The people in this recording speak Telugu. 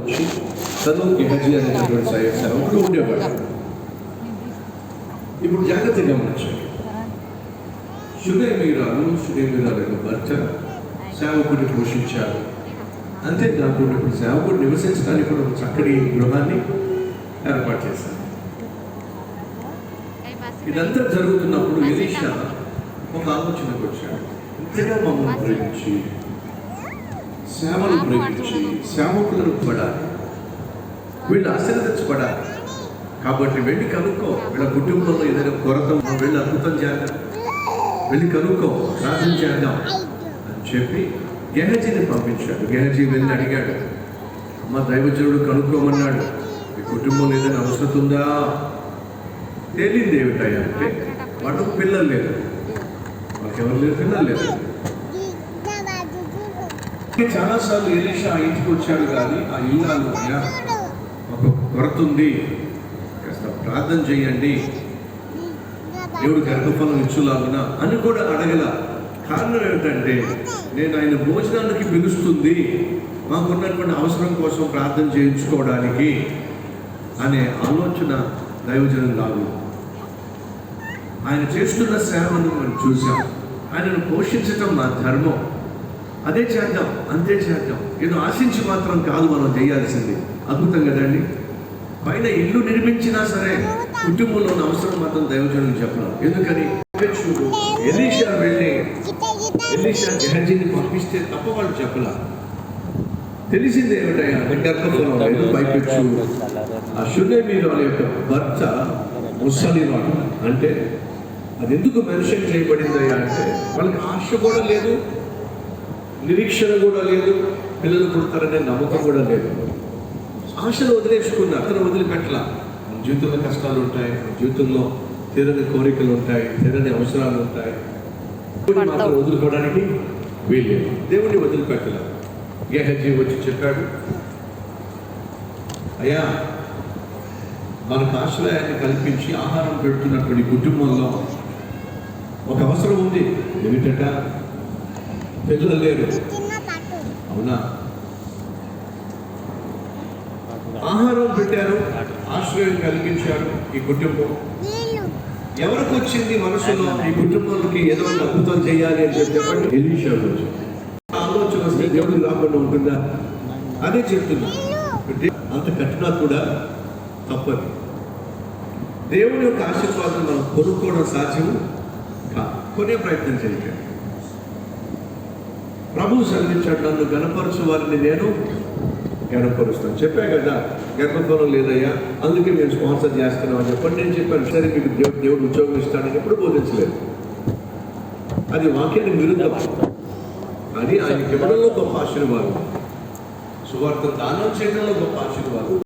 వచ్చి తను గెహజీ అనేటటువంటి సై- సేవకుడు ఉండేవాడు. ఇప్పుడు జాగ్రత్తగా గమనించండి. షుడేమీరాలు షుడేమీరాలు యొక్క భర్త సేవకుడిని పోషించారు. అంతే దాంట్లో ఇప్పుడు సేవకుడు నివసించడానికి కూడా ఒక చక్కటి గృహాన్ని ఏర్పాటు చేశారు. ఇదంతా జరుగుతున్నప్పుడు ఎలీషా ఒక ఆలోచనకు వచ్చాడు. ఇంతగా మమ్మల్ని ప్రేమించి సేవలు ప్రేమించి సేవకులను పడాలి. వీళ్ళు ఆశీర్వదించబడాలి కాబట్టి వెళ్ళి కనుక్కో. వీళ్ళ కుటుంబంలో ఏదైనా కొరత వెళ్ళి అద్భుతం చేద్దాం. వెళ్ళి కనుక్కో. ప్రార్థన చేద్దాం అని చెప్పి గెహజీని పంపించాడు. గెహజీ వెళ్ళి అడిగాడు అమ్మ దైవజనుడు కనుక్కోమన్నాడు. మీ కుటుంబంలో ఏదైనా అవసరం ఉందా? తేలింది ఏమిటయ్యా అంటే వాళ్ళకు పిల్లలు లేరు. వాళ్ళకి ఎవరు లేరు? పిల్లలు లేరు. చాలాసార్లు ఎలీషా ఆ ఇంటికి వచ్చాడు కానీ ఆ ఇల్లాలు అయ్యా ఒక కొరత ఉంది కాస్త ప్రార్థన చేయండి. దేవుడు గర్భఫలం ఇచ్చులాగున అని కూడా అడగల. కారణం ఏమిటంటే నేను ఆయన భోజనానికి పిలుస్తుంది. మాకున్నటువంటి అవసరం కోసం ప్రార్థన చేయించుకోవడానికి అనే ఆలోచన దైవజనం కాదు ఆయన చేస్తున్న సేవను మనం చూసాం ఆయనను పోషించటం మా ధర్మం. అదే చేద్దాం అంతే చేద్దాం. ఏదో ఆశించి మాత్రం కాదు మనం చేయాల్సింది. అద్భుతం కదండి? పైన ఇల్లు నిర్మించినా సరే కుటుంబంలో ఉన్న అవసరం మాత్రం దైవజనం చెప్పడం ఎందుకని? చూడు ఎలీషా వెళ్ళి ఎలీషా జహజీని పంపిస్తే తప్ప వాళ్ళు చెప్పలా. తెలిసింది ఏమిటయ్యా? పైపెచ్చు ఆ వాళ్ళ యొక్క భర్త ముసలివాడు అంటే అది ఎందుకు మెన్షన్ చేయబడిందయ్యా అంటే వాళ్ళకి ఆశ కూడా లేదు నిరీక్షణ కూడా లేదు పిల్లలు పుడతారనే నమ్మకం కూడా లేదు. ఆశను వదిలేసుకున్న అతను వదిలిపెట్టల. జీవితంలో కష్టాలు ఉంటాయి మన జీవితంలో తీరని కోరికలు ఉంటాయి తీరని అవసరాలు ఉంటాయి. మాత్రం వదులుకోవడానికి వీల్లేదు. దేవుడిని వదిలిపెట్టల. గేహజీ వచ్చి చెప్పాడు అయ్యా మనకు ఆశ్రయాన్ని కల్పించి ఆహారం పెడుతున్నటువంటి కుటుంబంలో ఒక అవసరం ఉంది. ఏమిటట? పిల్లలు లేరు. అవునా? ఆహారం పెట్టారు ఆశ్రయం కలిగించారు ఈ కుటుంబం. ఎవరికి వచ్చింది మనసులో? ఈ కుటుంబానికి ఏదో ఒక అద్భుతం చేయాలి అని చెప్పి చెప్పండి ఎలీషా వచ్చి ఆలోచన వస్తే దేవుడు రాకుండా ఉంటుందా? అదే చెప్తున్నా. అంత కట్టినా కూడా తప్పదు. దేవుని యొక్క ఆశీర్వాదం మనం కొనుక్కోవడం సాధ్యం కాదు. కొనే ప్రయత్నం చేయకండి. ప్రభువు సెలవించాడు నన్ను గణపరచు వారిని నేను గణపరుస్తాను. చెప్పా కదా గర్భఫలం లేదయ్యా అందుకే మేము స్పాన్సర్ చేస్తున్నాం అని చెప్పండి నేను చెప్పాను. సరే మీకు దేవుడు దేవుడు ఉద్యోగం ఇస్తాడని ఎప్పుడు బోధించలేదు. అది వాక్యానికి విరుద్ధం అది ఆయన ఇవ్వడంలో గొప్ప ఆశీర్వాదం? సువార్త దానం చేయడంలో గొప్ప ఆశీర్వాదం.